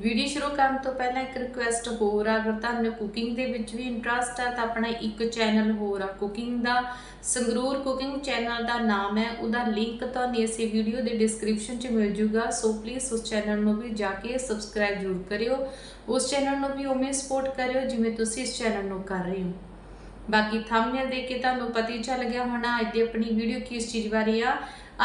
Video ਸ਼ੁਰੂ ਕਰਨ ਤੋਂ ਪਹਿਲਾਂ ਇੱਕ ਰਿਕੁਐਸਟ ਹੋਰ ਆ, ਅਗਰ ਤੁਹਾਨੂੰ ਕੁਕਿੰਗ ਦੇ ਵਿੱਚ ਵੀ ਇੰਟਰਸਟ ਆ, ਤਾਂ ਆਪਣਾ ਇੱਕ ਚੈਨਲ ਹੋਰ ਆ ਕੁਕਿੰਗ ਦਾ, ਸੰਗਰੂਰ ਕੁਕਿੰਗ ਚੈਨਲ ਦਾ ਨਾਮ ਹੈ, ਉਹਦਾ ਲਿੰਕ ਤੁਹਾਨੂੰ ਇਸੇ ਵੀਡੀਓ ਦੇ ਡਿਸਕ੍ਰਿਪਸ਼ਨ 'ਚ ਮਿਲ ਜੂਗਾ ਸੋ ਪਲੀਜ਼ ਉਸ ਚੈਨਲ ਨੂੰ ਵੀ ਜਾ ਕੇ ਸਬਸਕ੍ਰਾਈਬ ਜ਼ਰੂਰ ਕਰਿਓ, ਉਸ ਚੈਨਲ ਨੂੰ ਵੀ ਉਵੇਂ ਸਪੋਰਟ ਕਰਿਓ ਜਿਵੇਂ ਤੁਸੀਂ ਇਸ ਚੈਨਲ ਨੂੰ ਕਰ ਰਹੇ ਹੋ। ਬਾਕੀ ਥੰਬਨੇਲ ਦੇਖ ਕੇ ਤੁਹਾਨੂੰ ਪਤਾ ਹੀ ਚੱਲ ਗਿਆ ਹੋਣਾ, ਅੱਜ ਦੀ ਆਪਣੀ ਵੀਡੀਓ ਕਿਸ ਚੀਜ਼ ਬਾਰੇ ਆ,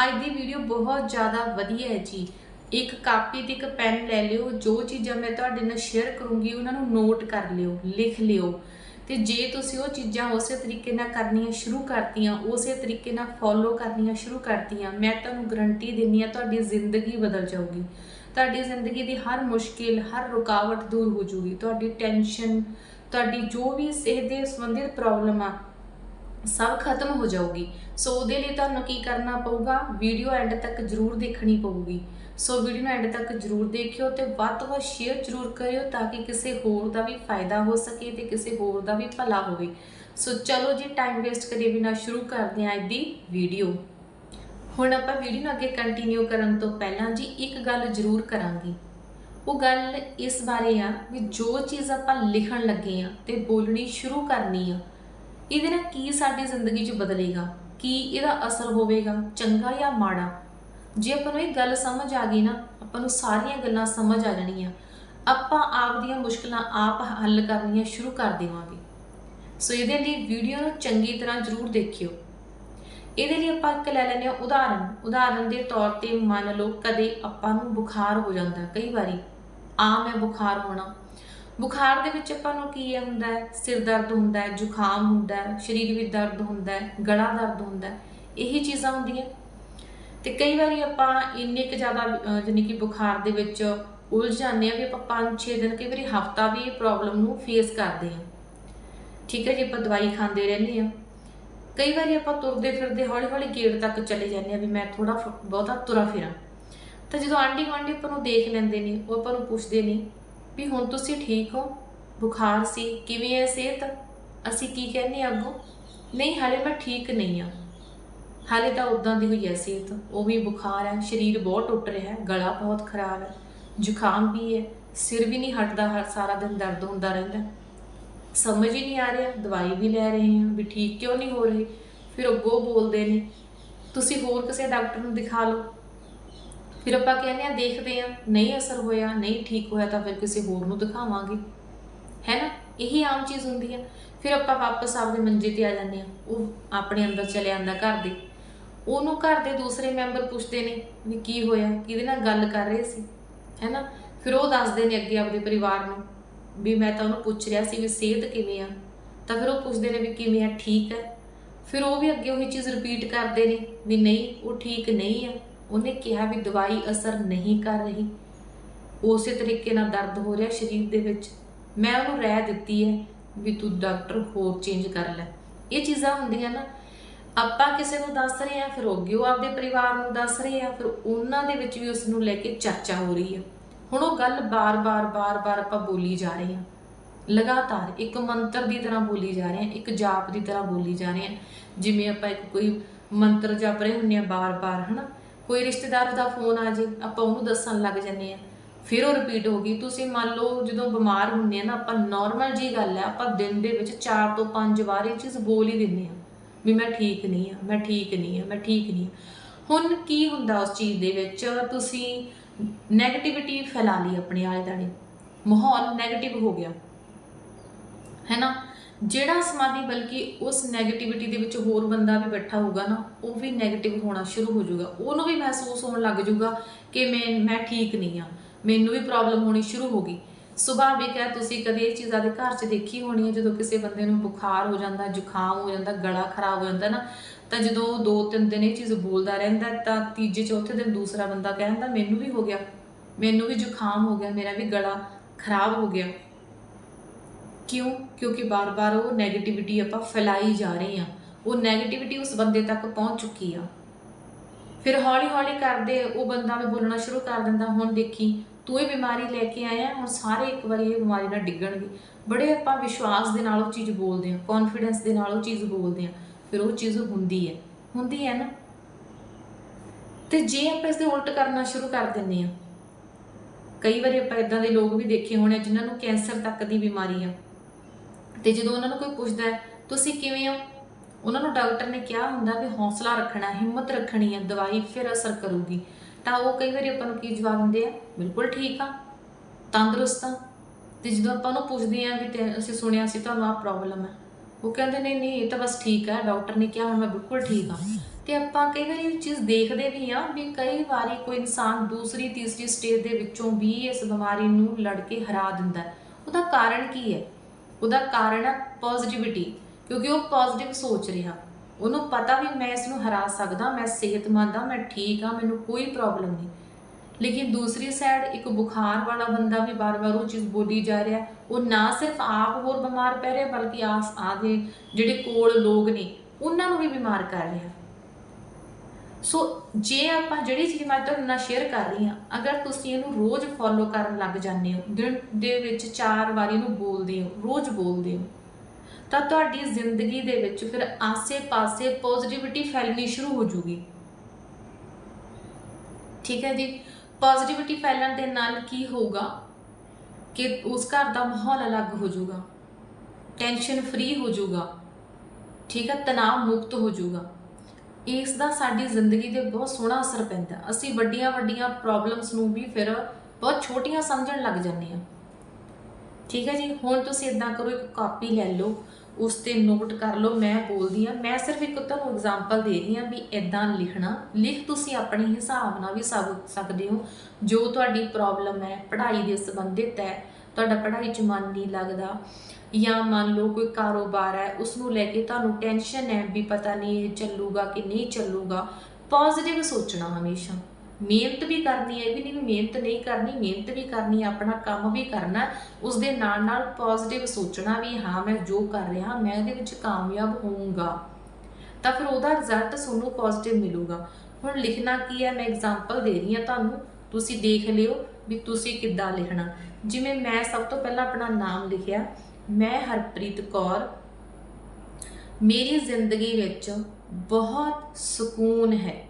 ਅੱਜ ਦੀ ਵੀਡੀਓ ਬਹੁਤ ਜ਼ਿਆਦਾ ਵਧੀਆ ਹੈ ਜੀ। ਇੱਕ ਕਾਪੀ ਤੇ ਇੱਕ ਪੈਨ ਲੈ ਲਿਓ, ਜੋ ਚੀਜ਼ਾਂ ਮੈਂ ਤੁਹਾਡੇ ਨਾਲ ਸ਼ੇਅਰ ਕਰੂੰਗੀ, ਉਹਨਾਂ ਨੂੰ ਨੋਟ ਕਰ ਲਿਓ, ਲਿਖ ਲਿਓ। ਤੇ ਜੇ ਤੁਸੀਂ ਉਹ ਚੀਜ਼ਾਂ ਉਸੇ ਤਰੀਕੇ ਨਾਲ ਕਰਨੀਆਂ ਸ਼ੁਰੂ ਕਰਤੀਆਂ, ਉਸੇ ਤਰੀਕੇ ਨਾਲ ਫੋਲੋ ਕਰਨੀਆਂ ਸ਼ੁਰੂ ਕਰਤੀਆਂ, ਮੈਂ ਤੁਹਾਨੂੰ ਗਰੰਟੀ ਦਿੰਨੀ ਆ ਤੁਹਾਡੀ ਜ਼ਿੰਦਗੀ ਬਦਲ ਜਾਊਗੀ। ਤੁਹਾਡੀ ਜ਼ਿੰਦਗੀ ਦੀ ਹਰ ਮੁਸ਼ਕਿਲ, ਹਰ ਰੁਕਾਵਟ ਦੂਰ ਹੋ ਜੂਗੀ ਤੁਹਾਡੀ ਟੈਨਸ਼ਨ ਤੁਹਾਡੀ ਜੋ ਵੀ ਸਿਹਤ ਦੇ ਸੰਬੰਧਿਤ ਪ੍ਰੋਬਲਮ ਆ, ਸਭ ਖਤਮ ਹੋ ਜਾਊਗੀ। ਸੋ ਉਹਦੇ ਲਈ ਤੁਹਾਨੂੰ ਕੀ ਕਰਨਾ ਪਊਗਾ? ਵੀਡੀਓ ਐਂਡ ਤੱਕ ਜ਼ਰੂਰ ਦੇਖਣੀ ਪਊਗੀ। ਸੋ ਵੀਡੀਓ ਨੂੰ ਐਂਡ ਤੱਕ ਜ਼ਰੂਰ ਦੇਖਿਓ ਤੇ ਵੱਧ ਤੋਂ ਵੱਧ ਸ਼ੇਅਰ ਜ਼ਰੂਰ ਕਰਿਓ ਤਾਂ ਕਿ ਕਿਸੇ ਹੋਰ ਦਾ ਵੀ ਫਾਇਦਾ ਹੋ ਸਕੇ ਤੇ ਕਿਸੇ ਹੋਰ ਦਾ ਵੀ ਭਲਾ ਹੋਵੇ। ਸੋ ਚਲੋ ਜੀ ਟਾਈਮ ਵੇਸਟ ਕਰੀਏ ਬਿਨਾ ਸ਼ੁਰੂ ਕਰਦੇ ਹਾਂ ਅੱਜ ਦੀ ਵੀਡੀਓ ਹੁਣ ਆਪਾਂ ਵੀਡੀਓ ਨੂੰ ਅੱਗੇ ਕੰਟੀਨਿਊ ਕਰਨ ਤੋਂ ਪਹਿਲਾਂ ਜੀ ਇੱਕ ਗੱਲ ਜ਼ਰੂਰ ਕਰਾਂਗੇ। ਉਹ ਗੱਲ ਇਸ ਬਾਰੇ ਆ ਵੀ ਜੋ ਚੀਜ਼ ਆਪਾਂ ਲਿਖਣ ਲੱਗੇ ਆ ਤੇ ਬੋਲਣੀ ਸ਼ੁਰੂ ਕਰਨੀ ਆ, ਇਹਦੇ ਨਾਲ ਕੀ ਸਾਡੀ ਜ਼ਿੰਦਗੀ 'ਚ ਬਦਲੇਗਾ? ਕੀ ਇਹਦਾ ਅਸਰ ਹੋਵੇਗਾ? ਚੰਗਾ ਜਾਂ ਮਾੜਾ? ਜੇ ਆਪਾਂ ਨੂੰ ਇਹ ਗੱਲ ਸਮਝ ਆ ਗਈ ਨਾ, ਆਪਾਂ ਨੂੰ ਸਾਰੀਆਂ ਗੱਲਾਂ ਸਮਝ ਆ ਜਾਣਗੀਆਂ ਆਪਾਂ ਆਪ ਦੀਆਂ ਮੁਸ਼ਕਲਾਂ ਆਪ ਹੱਲ ਕਰਨੀਆਂ ਸ਼ੁਰੂ ਕਰ ਦੇਵਾਂਗੇ। ਸੋ ਇਹਦੇ ਲਈ ਵੀਡੀਓ ਨੂੰ ਚੰਗੀ ਤਰ੍ਹਾਂ ਜ਼ਰੂਰ ਦੇਖਿਓ। ਇਹਦੇ ਲਈ ਆਪਾਂ ਇੱਕ ਲੈ ਲੈਂਦੇ ਹਾਂ ਉਦਾਹਰਨ। ਉਦਾਹਰਨ ਦੇ ਤੌਰ ਤੇ ਮੰਨ ਲਓ ਕਦੇ ਆਪਾਂ ਨੂੰ ਬੁਖਾਰ ਹੋ ਜਾਂਦਾ ਕਈ ਵਾਰੀ। ਆਮ ਹੈ ਬੁਖਾਰ ਹੋਣਾ। ਬੁਖਾਰ ਦੇ ਵਿੱਚ ਆਪਾਂ ਨੂੰ ਕੀ ਹੁੰਦਾ ਹੈ? ਸਿਰ ਦਰਦ ਹੁੰਦਾ ਹੈ, ਜ਼ੁਕਾਮ ਹੁੰਦਾ ਹੈ, ਸਰੀਰ ਵਿੱਚ ਦਰਦ ਹੁੰਦਾ ਹੈ, ਗਲਾ ਦਰਦ ਹੁੰਦਾ ਹੈ। ਇਹੀ ਚੀਜ਼ਾਂ ਹੁੰਦੀਆਂ। ਤੇ ਕਈ ਵਾਰੀ ਆਪਾਂ ਇੰਨੇ ਕੁ ਜ਼ਿਆਦਾ ਅਹ, ਜਾਣੀ ਕਿ ਬੁਖਾਰ ਦੇ ਵਿੱਚ ਉਲਝ ਜਾਂਦੇ ਆ ਵੀ ਆਪਾਂ 5-6 ਦਿਨ ਕਈ ਵਾਰੀ ਹਫਤਾ ਵੀ ਪ੍ਰੋਬਲਮ ਨੂੰ ਫੇਸ ਕਰਦੇ ਆ ਠੀਕ ਹੈ ਜੀ ਆਪਾਂ ਦਵਾਈ ਖਾਂਦੇ ਰਹਿੰਦੇ ਆ ਕਈ ਵਾਰੀ ਆਪਾਂ ਤੁਰਦੇ ਫਿਰਦੇ ਹੌਲੀ ਹੌਲੀ ਗੇਟ ਤੱਕ ਚਲੇ ਜਾਂਦੇ ਆ ਵੀ ਮੈਂ ਥੋੜਾ ਬਹੁਤਾ ਤੁਰਾ ਫਿਰਾਂ। ਤਾਂ ਜਦੋਂ ਆਂਢੀ ਗੁਆਂਢੀ ਆਪਾਂ ਨੂੰ ਦੇਖ ਲੈਂਦੇ ਨੇ ਉਹ ਆਪਾਂ ਨੂੰ ਪੁੱਛਦੇ ਨੇ ਵੀ ਹੁਣ ਤੁਸੀਂ ਠੀਕ ਹੋ? ਬੁਖਾਰ ਸੀ? ਕਿਵੇਂ ਹੈ ਸਿਹਤ? ਅਸੀਂ ਕੀ ਕਹਿੰਦੇ ਆ ਅੱਗੋਂ? ਨਹੀਂ ਹਾਲੇ ਮੈਂ ਠੀਕ ਨਹੀਂ ਆ ਹਾਲੇ ਤਾਂ ਉਦਾਂ ਦੀ ਹੋਈ ਹੈ ਸਿਹਤ। ਉਹ ਵੀ ਬੁਖਾਰ ਹੈ, ਸਰੀਰ ਬਹੁਤ ਟੁੱਟ ਰਿਹਾ ਹੈ, ਗਲਾ ਬਹੁਤ ਖਰਾਬ ਹੈ, ਜ਼ੁਕਾਮ ਵੀ ਹੈ, ਸਿਰ ਵੀ ਨਹੀਂ ਹਟਦਾ, ਹਰ ਸਾਰਾ ਦਿਨ ਦਰਦ ਹੁੰਦਾ ਰਹਿੰਦਾ ਸਮਝ ਹੀ ਨਹੀਂ ਆ ਰਿਹਾ, ਦਵਾਈ ਵੀ ਲੈ ਰਹੇ ਹਾਂ, ਵੀ ਠੀਕ ਕਿਉਂ ਨਹੀਂ ਹੋ ਰਹੀ, ਫਿਰ ਅੱਗੋਂ ਬੋਲਦੇ ਨੇ, ਤੁਸੀਂ ਹੋਰ ਕਿਸੇ ਡਾਕਟਰ ਨੂੰ ਦਿਖਾ ਲਓ। ਫਿਰ ਆਪਾਂ ਕਹਿੰਦੇ ਆ ਦੇਖਦੇ ਆ ਨਹੀਂ ਅਸਰ ਹੋਇਆ, ਨਹੀਂ ਠੀਕ ਹੋਇਆ ਤਾਂ ਫਿਰ ਕਿਸੇ ਹੋਰ ਨੂੰ ਦਿਖਾਵਾਂਗੇ। ਹੈ ਨਾ? ਇਹੀ ਆਮ ਚੀਜ਼ ਹੁੰਦੀ ਹੈ। ਫਿਰ ਆਪਾਂ ਵਾਪਸ ਆਪਦੇ ਮੰਜੇ ਤੇ ਆ ਜਾਂਦੇ ਆ ਉਹ ਆਪਣੇ ਅੰਦਰ ਚਲੇ ਜਾਂਦਾ ਘਰ ਦੇ। ਉਹਨੂੰ ਘਰ ਦੇ ਦੂਸਰੇ ਮੈਂਬਰ ਪੁੱਛਦੇ ਨੇ ਵੀ ਕੀ ਹੋਇਆ, ਕਿਹਦੇ ਨਾਲ ਗੱਲ ਕਰ ਰਹੇ ਸੀ ਹੈ ਨਾ ਫਿਰ ਉਹ ਦੱਸਦੇ ਨੇ ਅੱਗੇ ਆਪਦੇ ਪਰਿਵਾਰ ਨੂੰ ਵੀ ਮੈਂ ਤਾਂ ਉਹਨੂੰ ਪੁੱਛ ਰਿਹਾ ਸੀ ਵੀ ਸਿਹਤ ਕਿਵੇਂ ਆ। ਤਾਂ ਫਿਰ ਉਹ ਪੁੱਛਦੇ ਨੇ ਵੀ ਕਿਵੇਂ ਆ, ਠੀਕ ਹੈ। ਫਿਰ ਉਹ ਵੀ ਅੱਗੇ ਉਹੀ ਚੀਜ਼ ਰਿਪੀਟ ਕਰਦੇ ਨੇ ਵੀ ਨਹੀਂ, ਉਹ ਠੀਕ ਨਹੀਂ ਆ। ਉਹਨੇ ਕਿਹਾ ਵੀ ਦਵਾਈ ਅਸਰ ਨਹੀਂ ਕਰ ਰਹੀ। ਉਸੇ ਤਰੀਕੇ ਨਾਲ ਦਰਦ ਹੋ ਰਿਹਾ ਸਰੀਰ ਦੇ ਵਿੱਚ। ਮੈਂ ਉਹਨੂੰ ਰਹਿ ਦਿੱਤੀ ਹੈ ਵੀ ਤੂੰ ਡਾਕਟਰ ਹੋਰ ਚੇਂਜ ਕਰ ਲੈ। ਇਹ ਚੀਜ਼ਾਂ ਹੁੰਦੀਆਂ ਨਾ ਆਪਾਂ ਕਿਸੇ ਨੂੰ ਦੱਸ ਰਹੇ ਆ ਫਿਰ ਅੱਗੇ ਉਹ ਆਪਦੇ ਪਰਿਵਾਰ ਨੂੰ ਦੱਸ ਰਹੇ ਆ ਫਿਰ ਉਹਨਾਂ ਦੇ ਵਿੱਚ ਵੀ ਉਸ ਨੂੰ ਲੈ ਕੇ ਚਰਚਾ ਹੋ ਰਹੀ ਆ ਹੁਣ ਉਹ ਗੱਲ ਬਾਰ-ਬਾਰ ਬਾਰ-ਬਾਰ ਆਪਾਂ ਬੋਲੀ ਜਾ ਰਹੇ ਹਾਂ। ਲਗਾਤਾਰ ਇੱਕ ਮੰਤਰ ਦੀ ਤਰ੍ਹਾਂ ਬੋਲੀ ਜਾ ਰਹੇ ਹਾਂ, ਇੱਕ ਜਾਪ ਦੀ ਤਰ੍ਹਾਂ ਬੋਲੀ ਜਾ ਰਹੇ ਹਾਂ। ਜਿਵੇਂ ਆਪਾਂ ਇੱਕ ਕੋਈ ਮੰਤਰ ਜਪ ਰਹੇ ਹੁੰਨੇ ਆ ਬਾਰ-ਬਾਰ, ਹਨਾ? ਕੋਈ ਰਿਸ਼ਤੇਦਾਰ ਦਾ ਫੋਨ ਆ ਜੇ, ਆਪਾਂ ਉਹਨੂੰ ਦੱਸਣ ਲੱਗ ਜੰਨੇ ਆ ਫਿਰ ਉਹ ਰਿਪੀਟ ਹੋ ਗਈ। ਤੁਸੀਂ ਮੰਨ ਲਓ ਜਦੋਂ ਬਿਮਾਰ ਹੁੰਨੇ ਆ ਨਾ, ਆਪਾਂ ਨਾਰਮਲ ਜੀ ਗੱਲ ਹੈ, ਆਪਾਂ ਦਿਨ ਦੇ ਵਿੱਚ 4 ਤੋਂ 5 ਵਾਰ ਇਹ ਚੀਜ਼ ਬੋਲ ਹੀ ਦਿੰਨੇ ਆ ਵੀ ਮੈਂ ਠੀਕ ਨਹੀਂ ਆ ਮੈਂ ਠੀਕ ਨਹੀਂ ਆ ਮੈਂ ਠੀਕ ਨਹੀਂ ਹੁਣ ਕੀ ਹੁੰਦਾ ਉਸ ਚੀਜ਼ ਦੇ ਵਿੱਚ? ਤੁਸੀਂ 네ਗੇਟਿਵਿਟੀ ਫੈਲਾ ਲਈ ਆਪਣੇ ਆਲੇ ਦੁਆਲੇ। ਮਾਹੌਲ 네ਗੇਟਿਵ ਹੋ ਗਿਆ। ਹੈ ਨਾ ਜਿਹੜਾ ਸਮਾਧੀ ਬਲਕਿ ਉਸ 네ਗੇਟਿਵਿਟੀ ਦੇ ਵਿੱਚ ਹੋਰ ਬੰਦਾ ਵੀ ਬੈਠਾ ਹੋਊਗਾ ਨਾ, ਉਹ ਵੀ 네ਗੇਟਿਵ ਹੋਣਾ ਸ਼ੁਰੂ ਹੋ ਜਾਊਗਾ। ਉਹਨੂੰ ਵੀ ਮਹਿਸੂਸ ਹੋਣ ਲੱਗ ਜਾਊਗਾ ਕਿ ਮੈਂ ਮੈਂ ਠੀਕ ਨਹੀਂ ਆ ਮੈਨੂੰ ਵੀ ਪ੍ਰੋਬਲਮ ਹੋਣੀ ਸ਼ੁਰੂ ਹੋ ਗਈ। ਸੁਭਾਵਿਕ ਹੈ ਤੁਸੀਂ ਕਦੇ ਇਹ ਚੀਜ਼ਾਂ ਦੇ ਘਰ 'ਚ ਦੇਖੀ ਹੋਣੀ ਹੈ, ਜਦੋਂ ਕਿਸੇ ਬੰਦੇ ਨੂੰ ਬੁਖਾਰ ਹੋ ਜਾਂਦਾ, ਜ਼ੁਕਾਮ ਹੋ ਜਾਂਦਾ, ਗਲਾ ਖਰਾਬ ਹੋ ਜਾਂਦਾ ਨਾ, ਤਾਂ ਜਦੋਂ ਉਹ ਦੋ ਤਿੰਨ ਦਿਨ ਇਹ ਚੀਜ਼ ਬੋਲਦਾ ਰਹਿੰਦਾ, ਤਾਂ ਤੀਜੇ, ਚੌਥੇ ਦਿਨ ਦੂਸਰਾ ਬੰਦਾ ਕਹਿੰਦਾ ਮੈਨੂੰ ਵੀ ਹੋ ਗਿਆ, ਮੈਨੂੰ ਵੀ ਜ਼ੁਕਾਮ ਹੋ ਗਿਆ, ਮੇਰਾ ਵੀ ਗਲਾ ਖਰਾਬ ਹੋ ਗਿਆ। ਕਿਉਂ? ਕਿਉਂਕਿ ਬਾਰ-ਬਾਰ ਉਹ 네ਗੇਟਿਵਿਟੀ ਆਪਾਂ ਫੈਲਾਈ ਜਾ ਰਹੇ ਹਾਂ। ਉਹ 네ਗੇਟਿਵਿਟੀ ਉਸ ਬੰਦੇ ਤੱਕ ਪਹੁੰਚ ਚੁੱਕੀ ਆ। ਫਿਰ ਹੌਲੀ ਹੌਲੀ ਕਰਦੇ ਉਹ ਬੰਦਾ ਵੀ ਬੋਲਣਾ ਸ਼ੁਰੂ ਕਰ ਦਿੰਦਾ, ਹੁਣ ਦੇਖੀ, ਤੂੰ ਇਹ ਬਿਮਾਰੀ ਲੈ ਕੇ ਆਇਆ ਹੁਣ ਸਾਰੇ ਇੱਕ ਵਾਰੀ ਇਹ ਬਿਮਾਰੀ ਨਾਲ ਡਿੱਗਣਗੇ। ਬੜੇ ਆਪਾਂ ਵਿਸ਼ਵਾਸ ਦੇ ਨਾਲ ਉਹ ਚੀਜ਼ ਬੋਲਦੇ ਹਾਂ ਕੌਨਫੀਡੈਂਸ ਦੇ ਨਾਲ ਉਹ ਚੀਜ਼ ਬੋਲਦੇ ਹਾਂ, ਫਿਰ ਉਹ ਚੀਜ਼ ਹੁੰਦੀ ਹੈ। ਹੁੰਦੀ ਹੈ ਨਾ? ਤੇ ਜੇ ਆਪਾਂ ਇਸ ਦੇ ਉਲਟ ਕਰਨਾ ਸ਼ੁਰੂ ਕਰ ਦਿੰਨੇ ਆ ਕਈ ਵਾਰੀ ਆਪਾਂ ਇਦਾਂ ਦੇ ਲੋਕ ਵੀ ਦੇਖੇ ਹੋਣੇ ਆ ਜਿਨ੍ਹਾਂ ਨੂੰ ਕੈਂਸਰ ਤੱਕ ਦੀ ਬਿਮਾਰੀ ਆ। ਤੇ ਜਦੋਂ ਉਹਨਾਂ ਨੂੰ ਕੋਈ ਪੁੱਛਦਾ ਤੁਸੀਂ ਕਿਵੇਂ ਹੋ? ਉਹਨਾਂ ਨੂੰ ਡਾਕਟਰ ਨੇ ਕਿਹਾ ਹੁੰਦਾ ਵੀ ਹੌਸਲਾ ਰੱਖਣਾ, ਹਿੰਮਤ ਰੱਖਣੀ ਹੈ, ਦਵਾਈ ਫਿਰ ਅਸਰ ਕਰੂਗੀ। ਤਾਂ ਉਹ ਕਈ ਵਾਰੀ ਆਪਾਂ ਨੂੰ ਕੀ ਜਵਾਬ ਦਿੰਦੇ ਆ? ਬਿਲਕੁਲ ਠੀਕ ਆ, ਤੰਦਰੁਸਤ ਆ। ਤੇ ਜਦੋਂ ਆਪਾਂ ਉਹਨੂੰ ਪੁੱਛਦੇ ਆ ਵੀ ਅਸੀਂ ਸੁਣਿਆ ਸੀ ਤੁਹਾਨੂੰ ਆ ਪ੍ਰੋਬਲਮ ਹੈ, ਉਹ ਕਹਿੰਦੇ ਨਹੀਂ ਨਹੀਂ, ਇਹ ਤਾਂ ਬਸ ਠੀਕ ਹੈ, ਡਾਕਟਰ ਨੇ ਕਿਹਾ ਹੁਣ ਮੈਂ ਬਿਲਕੁਲ ਠੀਕ ਹਾਂ। ਤੇ ਆਪਾਂ ਕਈ ਵਾਰੀ ਇਹ ਚੀਜ਼ ਦੇਖਦੇ ਵੀ ਆ ਵੀ ਕਈ ਵਾਰੀ ਕੋਈ ਇਨਸਾਨ ਦੂਸਰੀ, ਤੀਸਰੀ ਸਟੇਜ ਦੇ ਵਿੱਚੋਂ ਵੀ ਇਸ ਬਿਮਾਰੀ ਨੂੰ ਲੜ ਕੇ ਹਰਾ ਦਿੰਦਾ ਉਹਦਾ ਕਾਰਨ ਕੀ ਹੈ? ਉਹਦਾ ਕਾਰਨ ਹੈ ਪੋਜ਼ਿਟਿਵਿਟੀ ਕਿਉਂਕਿ ਉਹ ਪੋਜ਼ਿਟਿਵ ਸੋਚ ਰਿਹਾ। ਉਹਨੂੰ ਪਤਾ ਵੀ ਮੈਂ ਇਸ ਨੂੰ ਹਰਾ ਸਕਦਾ, ਮੈਂ ਸਿਹਤਮੰਦ ਆ ਮੈਂ ਠੀਕ ਆ ਮੈਨੂੰ ਕੋਈ ਪ੍ਰੋਬਲਮ ਨਹੀਂ। ਲੇਕਿਨ ਦੂਸਰੀ ਸਾਈਡ ਇੱਕ ਬੁਖਾਰ ਵਾਲਾ ਬੰਦਾ ਵੀ ਬਾਰ-ਬਾਰ ਉਹ ਚੀਜ਼ ਬੋਲੀ ਜਾ ਰਿਹਾ। ਉਹ ਨਾ ਸਿਰਫ ਆਪ ਹੋਰ ਬਿਮਾਰ ਪੈ ਰਿਹਾ, ਬਲਕਿ ਆਸ ਆਦੇ ਜਿਹੜੇ ਕੋਲ ਲੋਕ ਨੇ, ਉਹਨਾਂ ਨੂੰ ਵੀ ਬਿਮਾਰ ਕਰ ਰਿਹਾ। ਸੋ ਜੇ ਆਪਾਂ ਜਿਹੜੀ ਚੀਜ਼ ਮੈਂ ਤੁਹਾਨੂੰ ਨਾਲ ਸ਼ੇਅਰ ਕਰ ਰਹੀ ਹਾਂ, ਅਗਰ ਤੁਸੀਂ ਇਹਨੂੰ ਰੋਜ਼ ਫੋਲੋ ਕਰਨ ਲੱਗ ਜਾਂਦੇ ਹੋ, ਦਿਨ ਦੇ ਵਿੱਚ ਚਾਰ ਵਾਰੀ ਇਹਨੂੰ ਬੋਲਦੇ ਹੋ, ਰੋਜ਼ ਬੋਲਦੇ ਹੋ ਤਾਂ ਤੁਹਾਡੀ ਜ਼ਿੰਦਗੀ ਦੇ ਵਿੱਚ ਫਿਰ ਆਸੇ-ਪਾਸੇ ਪੋਜ਼ਿਟਿਵਿਟੀ ਫੈਲਣੀ ਸ਼ੁਰੂ ਹੋ ਜੂਗੀ। ਠੀਕ ਹੈ ਜੀ? ਪੋਜ਼ਿਟਿਵਿਟੀ ਫੈਲਣ ਦੇ ਨਾਲ ਕੀ ਹੋਊਗਾ? ਕਿ ਉਸ ਘਰ ਦਾ ਮਾਹੌਲ ਅਲੱਗ ਹੋ ਜਾਊਗਾ ਟੈਨਸ਼ਨ ਫ੍ਰੀ ਹੋ ਜਾਊਗਾ ਠੀਕ ਹੈ? ਤਣਾਅ ਮੁਕਤ ਹੋ ਜਾਊਗਾ ਇਸ ਦਾ ਸਾਡੀ ਜ਼ਿੰਦਗੀ ਤੇ ਬਹੁਤ ਸੋਹਣਾ ਅਸਰ ਪੈਂਦਾ। ਅਸੀਂ ਵੱਡੀਆਂ ਵੱਡੀਆਂ ਪ੍ਰੋਬਲਮਸ ਨੂੰ ਵੀ ਫਿਰ ਬਹੁਤ ਛੋਟੀਆਂ ਸਮਝਣ ਲੱਗ ਜਾਂਦੇ ਹਾਂ। ਠੀਕ ਹੈ ਜੀ? ਹੁਣ ਤੁਸੀਂ ਇਦਾਂ ਕਰੋ, ਇੱਕ ਕਾਪੀ ਲੈ ਲਓ ਉਸ ਤੇ ਨੋਟ ਕਰ ਲਓ, ਮੈਂ ਬੋਲਦੀ ਆ ਮੈਂ ਸਿਰਫ ਇੱਕ ਤੁਹਾਨੂੰ ਐਗਜ਼ਾਮਪਲ ਦੇ ਰਹੀ ਆ ਵੀ ਇਦਾਂ ਲਿਖਣਾ। ਲਿਖ ਤੁਸੀਂ ਆਪਣੇ ਹਿਸਾਬ ਨਾਲ ਵੀ ਸਕ ਸਕਦੇ ਹੋ। ਜੋ ਤੁਹਾਡੀ ਪ੍ਰੋਬਲਮ ਹੈ, ਪੜ੍ਹਾਈ ਦੇ ਸੰਬੰਧਿਤ ਹੈ, ਤੁਹਾਡਾ ਪੜ੍ਹਾਈ 'ਚ ਮਨ ਨਹੀਂ ਲੱਗਦਾ, ਜਾਂ ਮੰਨ ਲਓ ਕੋਈ ਕਾਰੋਬਾਰ ਹੈ ਉਸ ਨੂੰ ਲੈ ਕੇ ਤੁਹਾਨੂੰ ਟੈਨਸ਼ਨ ਹੈ ਵੀ ਪਤਾ ਨਹੀਂ ਇਹ ਚੱਲੂਗਾ ਕਿ ਨਹੀਂ ਚੱਲੂਗਾ। ਪੋਜ਼ਿਟਿਵ ਸੋਚਣਾ ਹਮੇਸ਼ਾ। ਮਿਹਨਤ ਵੀ ਕਰਨੀ ਹੈ ਵੀ ਨਹੀਂ ਮਿਹਨਤ ਨਹੀਂ ਕਰਨੀ, ਮਿਹਨਤ ਵੀ ਕਰਨੀ ਆਪਣਾ ਕੰਮ ਵੀ ਕਰਨਾ ਉਸ ਦੇ ਨਾਲ ਨਾਲ ਪੋਜ਼ਿਟਿਵ ਸੋਚਣਾ ਵੀ, ਹਾਂ, ਮੈਂ ਜੋ ਕਰ ਰਿਹਾ, ਮੈਂ ਇਹਦੇ ਵਿੱਚ ਕਾਮਯਾਬ ਹੋਊਂਗਾ। ਤਾਂ ਫਿਰ ਉਹਦਾ ਰਿਜ਼ਲਟ ਤੁਹਾਨੂੰ ਪੋਜ਼ਿਟਿਵ ਮਿਲੂਗਾ। ਹੁਣ ਲਿਖਣਾ ਕੀ ਹੈ? ਮੈਂ ਐਗਜ਼ਾਮਪਲ ਦੇ ਰਹੀ ਹਾਂ ਤੁਹਾਨੂੰ। ਤੁਸੀਂ ਦੇਖ ਲਿਓ ਵੀ ਤੁਸੀਂ ਕਿੱਦਾਂ ਲਿਖਣਾ। ਜਿਵੇਂ ਮੈਂ ਸਭ ਤੋਂ ਪਹਿਲਾਂ ਆਪਣਾ ਨਾਮ ਲਿਖਿਆ। ਮੈਂ ਹਰਪ੍ਰੀਤ ਕੌਰ। ਮੇਰੀ ਜ਼ਿੰਦਗੀ ਵਿੱਚ ਬਹੁਤ ਸਕੂਨ ਹੈ।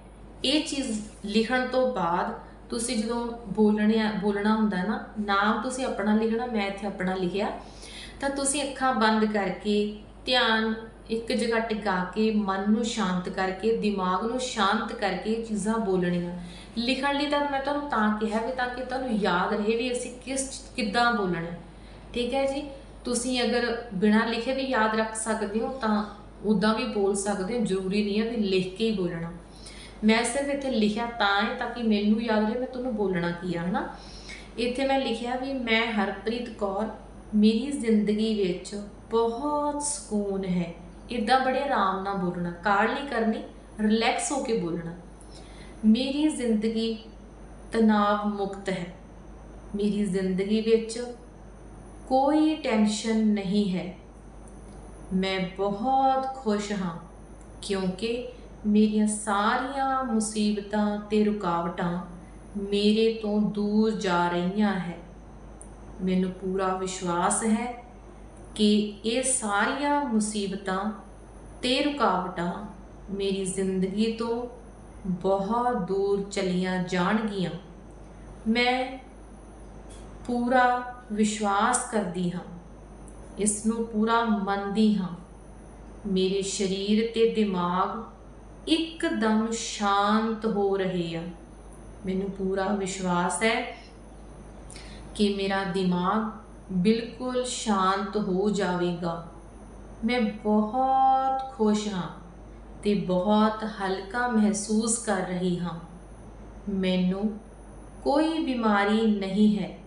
ਇਹ ਚੀਜ਼ ਲਿਖਣ ਤੋਂ ਬਾਅਦ ਤੁਸੀਂ ਜਦੋਂ ਬੋਲਣਿਆ, ਬੋਲਣਾ ਹੁੰਦਾ ਨਾ, ਨਾਮ ਤੁਸੀਂ ਆਪਣਾ ਲਿਖਣਾ, ਮੈਂ ਇੱਥੇ ਆਪਣਾ ਲਿਖਿਆ, ਤਾਂ ਤੁਸੀਂ ਅੱਖਾਂ ਬੰਦ ਕਰਕੇ, ਧਿਆਨ ਇੱਕ ਜਗ੍ਹਾ ਟਿਕਾ ਕੇ, ਮਨ ਨੂੰ ਸ਼ਾਂਤ ਕਰਕੇ, ਦਿਮਾਗ ਨੂੰ ਸ਼ਾਂਤ ਕਰਕੇ ਇਹ ਚੀਜ਼ਾਂ ਬੋਲਣੀਆਂ। ਲਿਖਣ ਲਈ ਤਾਂ ਮੈਂ ਤੁਹਾਨੂੰ ਤਾਂ ਕਿਹਾ ਵੀ, ਤਾਂ ਕਿ ਤੁਹਾਨੂੰ ਯਾਦ ਰਹੇ ਵੀ ਅਸੀਂ ਕਿਸ ਕਿੱਦਾਂ ਬੋਲਣਾ। ਠੀਕ ਹੈ ਜੀ? ਤੁਸੀਂ ਅਗਰ ਬਿਨਾਂ ਲਿਖੇ ਵੀ ਯਾਦ ਰੱਖ ਸਕਦੇ ਹੋ, ਤਾਂ ਉਦਾਂ ਵੀ ਬੋਲ ਸਕਦੇ ਹੋ, ਜ਼ਰੂਰੀ ਨਹੀਂ ਹੈ ਵੀ ਲਿਖ ਕੇ ਹੀ ਬੋਲਣਾ। ਮੈਂ ਸਿਰਫ ਇੱਥੇ ਲਿਖਿਆ ਤਾਂ ਹੈ ਤਾਂ ਕਿ ਮੈਨੂੰ ਯਾਦ ਰਹੇ ਮੈਂ ਤੁਹਾਨੂੰ ਬੋਲਣਾ ਕੀ ਆ, ਹਨਾ? ਇੱਥੇ ਮੈਂ ਲਿਖਿਆ ਵੀ ਮੈਂ ਹਰਪ੍ਰੀਤ ਕੌਰ, ਮੇਰੀ ਜ਼ਿੰਦਗੀ ਵਿੱਚ ਬਹੁਤ ਸਕੂਨ ਹੈ। ਇਦਾਂ ਬੜੇ ਆਰਾਮ ਨਾਲ ਬੋਲਣਾ ਕਾਲ ਨਹੀਂ ਕਰਨੀ ਰਿਲੈਕਸ ਹੋ ਕੇ ਬੋਲਣਾ। ਮੇਰੀ ਜ਼ਿੰਦਗੀ ਤਣਾਅ ਮੁਕਤ ਹੈ। ਮੇਰੀ ਜ਼ਿੰਦਗੀ ਵਿੱਚ ਕੋਈ ਟੈਨਸ਼ਨ ਨਹੀਂ ਹੈ। ਮੈਂ ਬਹੁਤ ਖੁਸ਼ ਹਾਂ, ਕਿਉਂਕਿ ਮੇਰੀਆਂ ਸਾਰੀਆਂ ਮੁਸੀਬਤਾਂ ਤੇ ਰੁਕਾਵਟਾਂ ਮੇਰੇ ਤੋਂ ਦੂਰ ਜਾ ਰਹੀਆਂ ਹੈ। ਮੈਨੂੰ ਪੂਰਾ ਵਿਸ਼ਵਾਸ ਹੈ ਕਿ ਇਹ ਸਾਰੀਆਂ ਮੁਸੀਬਤਾਂ ਤੇ ਰੁਕਾਵਟਾਂ ਮੇਰੀ ਜ਼ਿੰਦਗੀ ਤੋਂ ਬਹੁਤ ਦੂਰ ਚਲੀਆਂ ਜਾਣਗੀਆਂ। ਮੈਂ ਪੂਰਾ ਵਿਸ਼ਵਾਸ ਕਰਦੀ ਹਾਂ, ਇਸ ਨੂੰ ਪੂਰਾ ਮੰਨਦੀ ਹਾਂ। ਮੇਰੇ ਸਰੀਰ ਤੇ ਦਿਮਾਗ ਇੱਕਦਮ ਸ਼ਾਂਤ ਹੋ ਰਹੇ ਆ। ਮੈਨੂੰ ਪੂਰਾ ਵਿਸ਼ਵਾਸ ਹੈ ਕਿ ਮੇਰਾ ਦਿਮਾਗ ਬਿਲਕੁਲ ਸ਼ਾਂਤ ਹੋ ਜਾਵੇਗਾ। ਮੈਂ ਬਹੁਤ ਖੁਸ਼ ਹਾਂ ਤੇ ਬਹੁਤ ਹਲਕਾ ਮਹਿਸੂਸ ਕਰ ਰਹੀ ਹਾਂ। ਮੈਨੂੰ ਕੋਈ ਬਿਮਾਰੀ ਨਹੀਂ ਹੈ।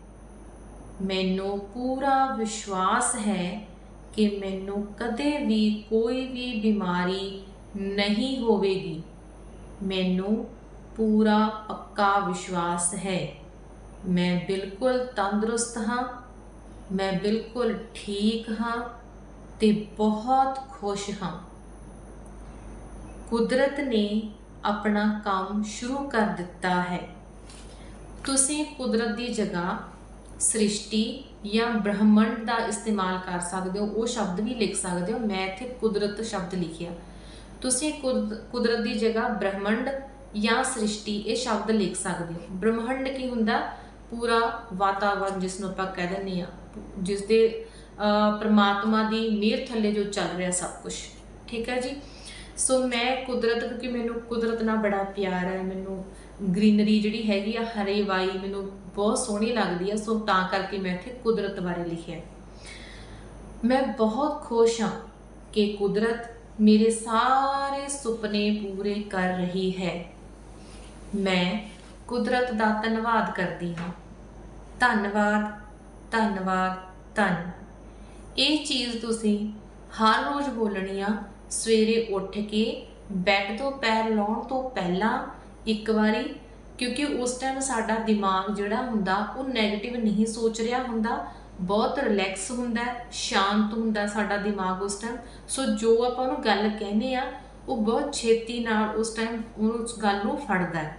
ਮੈਨੂੰ ਪੂਰਾ ਵਿਸ਼ਵਾਸ ਹੈ ਕਿ ਮੈਨੂੰ ਕਦੇ ਵੀ ਕੋਈ ਵੀ ਬਿਮਾਰੀ ਨਹੀਂ ਹੋਵੇਗੀ। ਮੈਨੂੰ ਪੂਰਾ ਪੱਕਾ ਵਿਸ਼ਵਾਸ ਹੈ। ਮੈਂ ਬਿਲਕੁਲ ਤੰਦਰੁਸਤ ਹਾਂ। ਮੈਂ ਬਿਲਕੁਲ ਠੀਕ ਹਾਂ ਤੇ ਬਹੁਤ ਖੁਸ਼ ਹਾਂ। ਕੁਦਰਤ ਨੇ ਆਪਣਾ ਕੰਮ ਸ਼ੁਰੂ ਕਰ ਦਿੱਤਾ ਹੈ। ਤੁਸੀਂ ਕੁਦਰਤ ਦੀ ਜਗ੍ਹਾ ਸ੍ਰਿਸ਼ਟੀ ਜਾਂ ਬ੍ਰਹਮੰਡ ਦਾ ਇਸਤੇਮਾਲ ਕਰ ਸਕਦੇ ਹੋ। ਉਹ ਸ਼ਬਦ ਵੀ ਲਿਖ ਸਕਦੇ ਹੋ। ਮੈਂ ਇੱਥੇ ਕੁਦਰਤ ਸ਼ਬਦ ਲਿਖਿਆ। ਤੁਸੀਂ ਕੁਦ- ਕੁਦਰਤ ਦੀ ਜਗ੍ਹਾ ਬ੍ਰਹਮੰਡ ਜਾਂ ਸ੍ਰਿਸ਼ਟੀ ਇਹ ਸ਼ਬਦ ਲਿਖ ਸਕਦੇ ਹੋ। ਬ੍ਰਹਮੰਡ ਕੀ ਹੁੰਦਾ? ਪੂਰਾ ਵਾਤਾਵਰਨ ਜਿਸ ਨੂੰ ਆਪਾਂ ਕਹਿ ਦਿੰਦੇ ਆ ਜਿਸ ਦੇ ਪ੍ਰਮਾਤਮਾ ਦੀ ਮਿਹਰ ਥੱਲੇ ਜੋ ਚੱਲ ਰਿਹਾ ਸਭ ਕੁਝ ਠੀਕ ਹੈ ਜੀ? ਸੋ ਮੈਂ ਕੁਦਰਤ, ਕਿਉਂਕਿ ਮੈਨੂੰ ਕੁਦਰਤ ਨਾਲ ਬੜਾ ਪਿਆਰ ਹੈ, ਮੈਨੂੰ ਗ੍ਰੀਨਰੀ ਜਿਹੜੀ ਹੈਗੀ ਆ, ਹਰੇ ਵਾਈ ਮੈਨੂੰ ਬਹੁਤ ਸੋਹਣੀ ਲੱਗਦੀ ਆ, ਸੋ ਤਾਂ ਕਰਕੇ ਮੈਂ ਇੱਥੇ ਕੁਦਰਤ ਬਾਰੇ ਲਿਖਿਆ ਮੈਂ ਬਹੁਤ ਖੁਸ਼ ਹਾਂ ਕਿ ਕੁਦਰਤ ਮੇਰੇ ਸਾਰੇ ਸੁਪਨੇ ਪੂਰੇ ਕਰ ਰਹੀ ਹੈ। ਮੈਂ ਕੁਦਰਤ ਦਾ ਧੰਨਵਾਦ ਕਰਦੀ ਹਾਂ। ਧੰਨਵਾਦ ਧੰਨਵਾਦ, ਧੰਨ। ਇਹ ਚੀਜ਼ ਤੁਸੀਂ ਹਰ ਰੋਜ਼ ਬੋਲਣੀ ਆ, ਸਵੇਰੇ ਉੱਠ ਕੇ ਬੈੱਡ ਤੋਂ ਪੈਰ ਲਾਉਣ ਤੋਂ ਪਹਿਲਾਂ ਇੱਕ ਵਾਰੀ, ਕਿਉਂਕਿ ਉਸ ਟਾਈਮ ਸਾਡਾ ਦਿਮਾਗ ਜਿਹੜਾ ਹੁੰਦਾ, ਉਹ 네ਗੇਟਿਵ ਨਹੀਂ ਸੋਚ ਰਿਹਾ ਹੁੰਦਾ ਬਹੁਤ ਰਿਲੈਕਸ ਹੁੰਦਾ ਸ਼ਾਂਤ ਹੁੰਦਾ ਸਾਡਾ ਦਿਮਾਗ ਉਸ ਟਾਈਮ ਸੋ ਜੋ ਆਪਾਂ ਉਹਨੂੰ ਗੱਲ ਕਹਿੰਦੇ ਆ ਉਹ ਬਹੁਤ ਛੇਤੀ ਨਾਲ ਉਸ ਟਾਈਮ ਉਸ ਗੱਲ ਨੂੰ ਫੜਦਾ ਹੈ।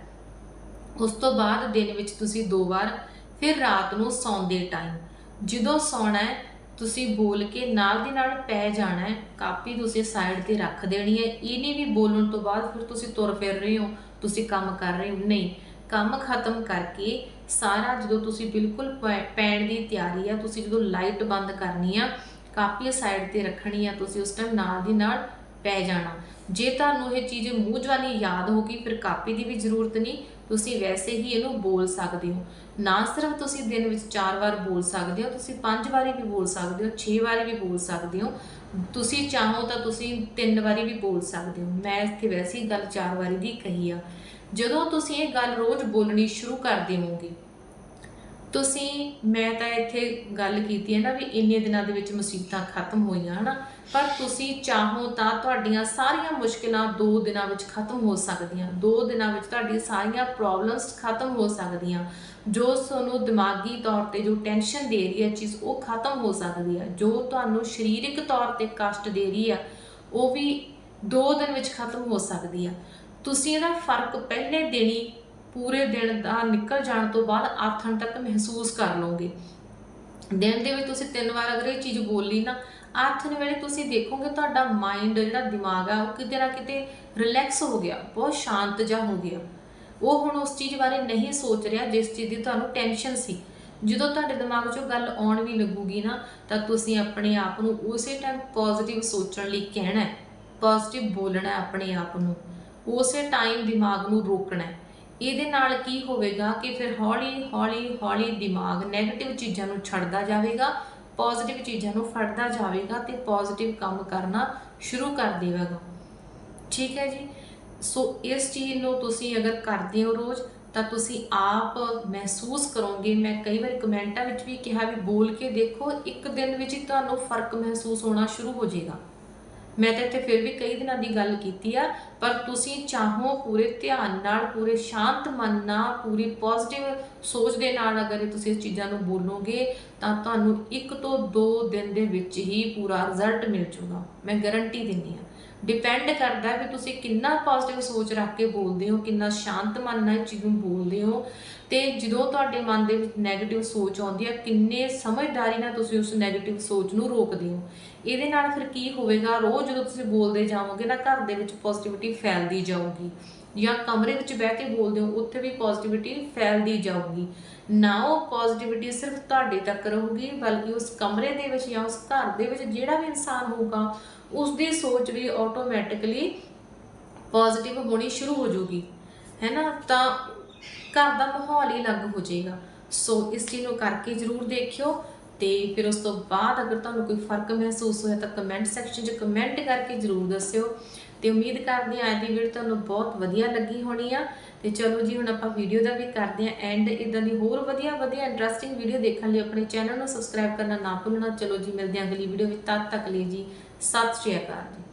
ਉਸ ਤੋਂ ਬਾਅਦ ਦਿਨ ਵਿੱਚ ਤੁਸੀਂ ਦੋ ਵਾਰ ਫਿਰ ਰਾਤ ਨੂੰ ਸੌਂਦੇ ਟਾਈਮ ਜਦੋਂ ਸੌਣਾ ਹੈ, ਤੁਸੀਂ ਬੋਲ ਕੇ ਨਾਲ ਦੀ ਨਾਲ ਪੈ ਜਾਣਾ ਹੈ, ਕਾਪੀ ਤੁਸੀਂ ਸਾਈਡ ਤੇ ਰੱਖ ਦੇਣੀ ਹੈ। ਇਹ ਨਹੀਂ ਵੀ ਬੋਲਣ ਤੋਂ ਬਾਅਦ ਫਿਰ ਤੁਸੀਂ ਤੁਰ ਫਿਰ ਰਹੇ ਹੋ, ਤੁਸੀਂ ਕੰਮ ਕਰ ਰਹੇ ਹੋ। ਨਹੀਂ ਕੰਮ ਖਤਮ ਕਰਕੇ ਸਾਰਾ ਜਦੋਂ ਤੁਸੀਂ ਬਿਲਕੁਲ ਪੈ- ਪੈਣ ਦੀ ਤਿਆਰੀ ਆ, ਤੁਸੀਂ ਜਦੋਂ ਲਾਈਟ ਬੰਦ ਕਰਨੀ ਆ ਕਾਪੀ ਸਾਈਡ ਤੇ ਰੱਖਣੀ ਆ, ਤੁਸੀਂ ਉਸ ਟਾਈਮ ਨਾਲ ਦੀ ਨਾਲ ਪੈ ਜਾਣਾ। ਜੇ ਤੁਹਾਨੂੰ ਇਹ ਚੀਜ਼ ਮੂੰਹ ਜਵਾਨੀ ਯਾਦ ਹੋ ਗਈ, ਫਿਰ ਕਾਪੀ ਦੀ ਵੀ ਜ਼ਰੂਰਤ ਨਹੀਂ, ਤੁਸੀਂ ਵੈਸੇ ਹੀ ਇਹਨੂੰ ਬੋਲ ਸਕਦੇ ਹੋ। ਨਾ ਸਿਰਫ ਤੁਸੀਂ ਦਿਨ ਵਿੱਚ 4 ਵਾਰ ਬੋਲ ਸਕਦੇ ਹੋ, ਤੁਸੀਂ 5 ਵਾਰੀ ਵੀ ਬੋਲ ਸਕਦੇ ਹੋ 6 ਵਾਰੀ ਵੀ ਬੋਲ ਸਕਦੇ ਹੋ। ਤੁਸੀਂ ਚਾਹੋ ਤਾਂ ਤੁਸੀਂ 3 ਵਾਰੀ ਵੀ ਬੋਲ ਸਕਦੇ ਹੋ। ਮੈਂ ਇੱਥੇ ਵੈਸੇ ਹੀ ਗੱਲ 4 ਵਾਰੀ ਦੀ ਕਹੀ ਆ। ਜਦੋਂ ਤੁਸੀਂ ਇਹ ਗੱਲ ਰੋਜ਼ ਬੋਲਣੀ ਸ਼ੁਰੂ ਕਰ ਦੇਵੋਗੇ, ਤੁਸੀਂ, ਮੈਂ ਤਾਂ ਇੱਥੇ ਗੱਲ ਕੀਤੀ ਹੈ ਨਾ ਵੀ ਇੰਨੇ ਦਿਨਾਂ ਦੇ ਵਿੱਚ ਮੁਸੀਬਤਾਂ ਖਤਮ ਹੋਈਆਂ, ਹਨਾ? ਪਰ ਤੁਸੀਂ ਚਾਹੋ ਤਾਂ ਤੁਹਾਡੀਆਂ ਸਾਰੀਆਂ ਮੁਸ਼ਕਿਲਾਂ 2 ਦਿਨਾਂ ਵਿੱਚ ਖਤਮ ਹੋ ਸਕਦੀਆਂ 2 ਦਿਨਾਂ ਵਿੱਚ ਤੁਹਾਡੀਆਂ ਸਾਰੀਆਂ ਪ੍ਰੋਬਲਮਸ ਖਤਮ ਹੋ ਸਕਦੀਆਂ, ਜੋ ਤੁਹਾਨੂੰ ਦਿਮਾਗੀ ਤੌਰ ਤੇ ਜੋ ਟੈਨਸ਼ਨ ਦੇ ਰਹੀ ਹੈ ਚੀਜ਼ ਉਹ ਖਤਮ ਹੋ ਸਕਦੀ ਹੈ, ਜੋ ਤੁਹਾਨੂੰ ਸਰੀਰਕ ਤੌਰ ਤੇ ਕਸ਼ਟ ਦੇ ਰਹੀ ਹੈ, ਉਹ ਵੀ 2 ਦਿਨ ਵਿੱਚ ਖਤਮ ਹੋ ਸਕਦੀ ਆ ਤੁਸੀਂ ਇਹਦਾ ਫ਼ਰਕ ਪਹਿਲੇ ਦਿਨ ਹੀ ਪੂਰੇ ਦਿਨ ਦਾ ਨਿਕਲ ਜਾਣ ਤੋਂ ਬਾਅਦ ਆਥਣ ਤੱਕ ਮਹਿਸੂਸ ਕਰ ਲਓਗੇ। ਦਿਨ ਦੇ ਵਿੱਚ ਤੁਸੀਂ ਤਿੰਨ ਵਾਰ ਅਗਰ ਇਹ ਚੀਜ਼ ਬੋਲੀ ਨਾ, ਆਥਣ ਵੇਲੇ ਤੁਸੀਂ ਦੇਖੋਗੇ ਤੁਹਾਡਾ ਮਾਈਂਡ ਜਿਹੜਾ ਦਿਮਾਗ ਆ, ਉਹ ਕਿਤੇ ਨਾ ਕਿਤੇ ਰਿਲੈਕਸ ਹੋ ਗਿਆ, ਬਹੁਤ ਸ਼ਾਂਤ ਜਿਹਾ ਹੋ ਗਿਆ। ਉਹ ਹੁਣ ਉਸ ਚੀਜ਼ ਬਾਰੇ ਨਹੀਂ ਸੋਚ ਰਿਹਾ ਜਿਸ ਚੀਜ਼ ਦੀ ਤੁਹਾਨੂੰ ਟੈਨਸ਼ਨ ਸੀ। ਜਦੋਂ ਤੁਹਾਡੇ ਦਿਮਾਗ 'ਚੋਂ ਗੱਲ ਆਉਣ ਵੀ ਲੱਗੂਗੀ ਨਾ, ਤਾਂ ਤੁਸੀਂ ਆਪਣੇ ਆਪ ਨੂੰ ਉਸੇ ਟਾਈਮ ਪੋਜ਼ਿਟਿਵ ਸੋਚਣ ਲਈ ਕਹਿਣਾ ਹੈ ਪੋਜ਼ਿਟਿਵ ਬੋਲਣਾ ਆਪਣੇ ਆਪ ਨੂੰ। ਉਸੇ ਟਾਈਮ ਦਿਮਾਗ ਨੂੰ ਰੋਕਣਾ ਹੈ। ਇਹਦੇ ਨਾਲ ਕੀ ਹੋਵੇਗਾ ਕਿ ਫਿਰ ਹੌਲੀ ਹੌਲੀ ਹੌਲੀ ਦਿਮਾਗ 네ਗੇਟਿਵ ਚੀਜ਼ਾਂ ਨੂੰ ਛੱਡਦਾ ਜਾਵੇਗਾ ਪੋਜ਼ਿਟਿਵ ਚੀਜ਼ਾਂ ਨੂੰ ਫੜਦਾ ਜਾਵੇਗਾ ਤੇ ਪੋਜ਼ਿਟਿਵ ਕੰਮ ਕਰਨਾ ਸ਼ੁਰੂ ਕਰ ਦੇਵੇਗਾ। ਠੀਕ ਹੈ ਜੀ? ਸੋ ਇਸ ਚੀਜ਼ ਨੂੰ ਤੁਸੀਂ ਅਗਰ ਕਰਦੇ ਹੋ ਰੋਜ਼, ਤਾਂ ਤੁਸੀਂ ਆਪ ਮਹਿਸੂਸ ਕਰੋਗੇ। ਮੈਂ ਕਈ ਵਾਰ ਕਮੈਂਟਾਂ ਵਿੱਚ ਵੀ ਕਿਹਾ ਵੀ ਬੋਲ ਕੇ ਦੇਖੋ, ਇੱਕ ਦਿਨ ਵਿੱਚ ਹੀ ਤੁਹਾਨੂੰ ਫ਼ਰਕ ਮਹਿਸੂਸ ਹੋਣਾ ਸ਼ੁਰੂ ਹੋ ਜਾਏਗਾ। ਮੈਂ ਤਾਂ ਇੱਥੇ ਫਿਰ ਵੀ ਕਈ ਦਿਨਾਂ ਦੀ ਗੱਲ ਕੀਤੀ ਆ, ਪਰ ਤੁਸੀਂ ਚਾਹੋ ਪੂਰੇ ਧਿਆਨ ਨਾਲ, ਪੂਰੇ ਸ਼ਾਂਤ ਮਨ ਨਾਲ, ਪੂਰੀ ਪੋਜ਼ਿਟਿਵ ਸੋਚ ਦੇ ਨਾਲ ਅਗਰ ਤੁਸੀਂ ਇਸ ਚੀਜ਼ਾਂ ਨੂੰ ਬੋਲੋਗੇ, ਤਾਂ ਤੁਹਾਨੂੰ ਇੱਕ ਤੋਂ ਦੋ ਦਿਨ ਦੇ ਵਿੱਚ ਹੀ ਪੂਰਾ ਰਿਜ਼ਲਟ ਮਿਲ ਜਾਊਗਾ। ਮੈਂ ਗਾਰੰਟੀ ਦਿੰਦੀ ਆ ਡਿਪੈਂਡ ਕਰਦਾ ਵੀ ਤੁਸੀਂ ਕਿੰਨਾ ਪੋਜ਼ਿਟਿਵ ਸੋਚ ਰੱਖ ਕੇ ਬੋਲਦੇ ਹੋ, ਕਿੰਨਾ ਸ਼ਾਂਤ ਮਨ ਨਾਲ ਚੀਜ਼ ਨੂੰ ਬੋਲਦੇ ਹੋ ਤੇ ਜਦੋਂ ਤੁਹਾਡੇ ਮਨ ਦੇ ਵਿੱਚ 네ਗੇਟਿਵ ਸੋਚ ਆਉਂਦੀ ਹੈ, ਕਿੰਨੇ ਸਮਝਦਾਰੀ ਨਾਲ ਤੁਸੀਂ ਉਸ 네ਗੇਟਿਵ ਸੋਚ ਨੂੰ ਰੋਕਦੇ ਹੋ। ਇਹਦੇ ਨਾਲ ਫਿਰ ਕੀ ਹੋਵੇਗਾ? ਰੋਜ਼ ਜਦੋਂ ਤੁਸੀਂ ਬੋਲਦੇ ਜਾਵੋਗੇ ਨਾ, ਘਰ ਦੇ ਵਿੱਚ ਪੋਜ਼ਿਟਿਵਿਟੀ ਫੈਲਦੀ ਜਾਊਗੀ ਜਾਂ ਕਮਰੇ ਵਿੱਚ ਬਹਿ ਕੇ ਬੋਲਦੇ ਹੋ, ਉੱਥੇ ਵੀ ਪੋਜ਼ਿਟਿਵਿਟੀ ਫੈਲਦੀ ਜਾਊਗੀ। ਨਾ ਉਹ ਪੋਜ਼ਿਟਿਵਿਟੀ ਸਿਰਫ ਤੁਹਾਡੇ ਤੱਕ ਰਹੂਗੀ, ਬਲਕਿ ਉਸ ਕਮਰੇ ਦੇ ਵਿੱਚ ਜਾਂ ਉਸ ਘਰ ਦੇ ਵਿੱਚ ਜਿਹੜਾ ਵੀ ਇਨਸਾਨ ਹੋਊਗਾ ਉਸ ਦੀ ਸੋਚ ਵੀ ਆਟੋਮੈਟਿਕਲੀ ਪੋਜ਼ਿਟਿਵ ਹੋਣੀ ਸ਼ੁਰੂ ਹੋ ਜਾਊਗੀ ਹੈ ਨਾ? ਤਾਂ ਘਰ ਦਾ ਮਾਹੌਲ ਹੀ ਅਲੱਗ ਹੋ ਜਾਏਗਾ। ਸੋ ਇਸ ਚੀਜ਼ ਨੂੰ ਕਰਕੇ ਜਰੂਰ ਦੇਖਿਓ ਤੇ ਫਿਰ ਉਸ ਤੋਂ ਬਾਅਦ ਅਗਰ ਤੁਹਾਨੂੰ ਕੋਈ ਫ਼ਰਕ ਮਹਿਸੂਸ ਹੋਇਆ ਤਾਂ ਕਮੈਂਟ ਸੈਕਸ਼ਨ 'ਚ ਕਮੈਂਟ ਕਰਕੇ ਜਰੂਰ ਦੱਸਿਓ। ਤੇ ਉਮੀਦ ਕਰਦੇ ਹਾਂ ਅੱਜ ਦੀ ਵੀਡੀਓ ਤੁਹਾਨੂੰ ਬਹੁਤ ਵਧੀਆ ਲੱਗੀ ਹੋਣੀ ਆ। ਤੇ ਚਲੋ ਜੀ, ਹੁਣ ਆਪਾਂ ਵੀਡੀਓ ਦਾ ਵੀ ਕਰਦੇ ਹਾਂ ਐਂਡ ਇਦਾਂ ਦੀ ਹੋਰ ਵਧੀਆ ਵਧੀਆ ਇੰਟਰਸਟਿੰਗ ਵੀਡੀਓ ਦੇਖਣ ਲਈ ਆਪਣੇ ਚੈਨਲ ਨੂੰ ਸਬਸਕ੍ਰਾਈਬ ਕਰਨਾ ਨਾ ਭੁੱਲਣਾ। ਚਲੋ ਜੀ, ਮਿਲਦੇ ਹਾਂ ਅਗਲੀ ਵੀਡੀਓ ਵਿੱਚ। ਤਦ ਤੱਕ ਲਈ ਜੀ ਸਤਿ ਸ਼੍ਰੀ ਅਕਾਲ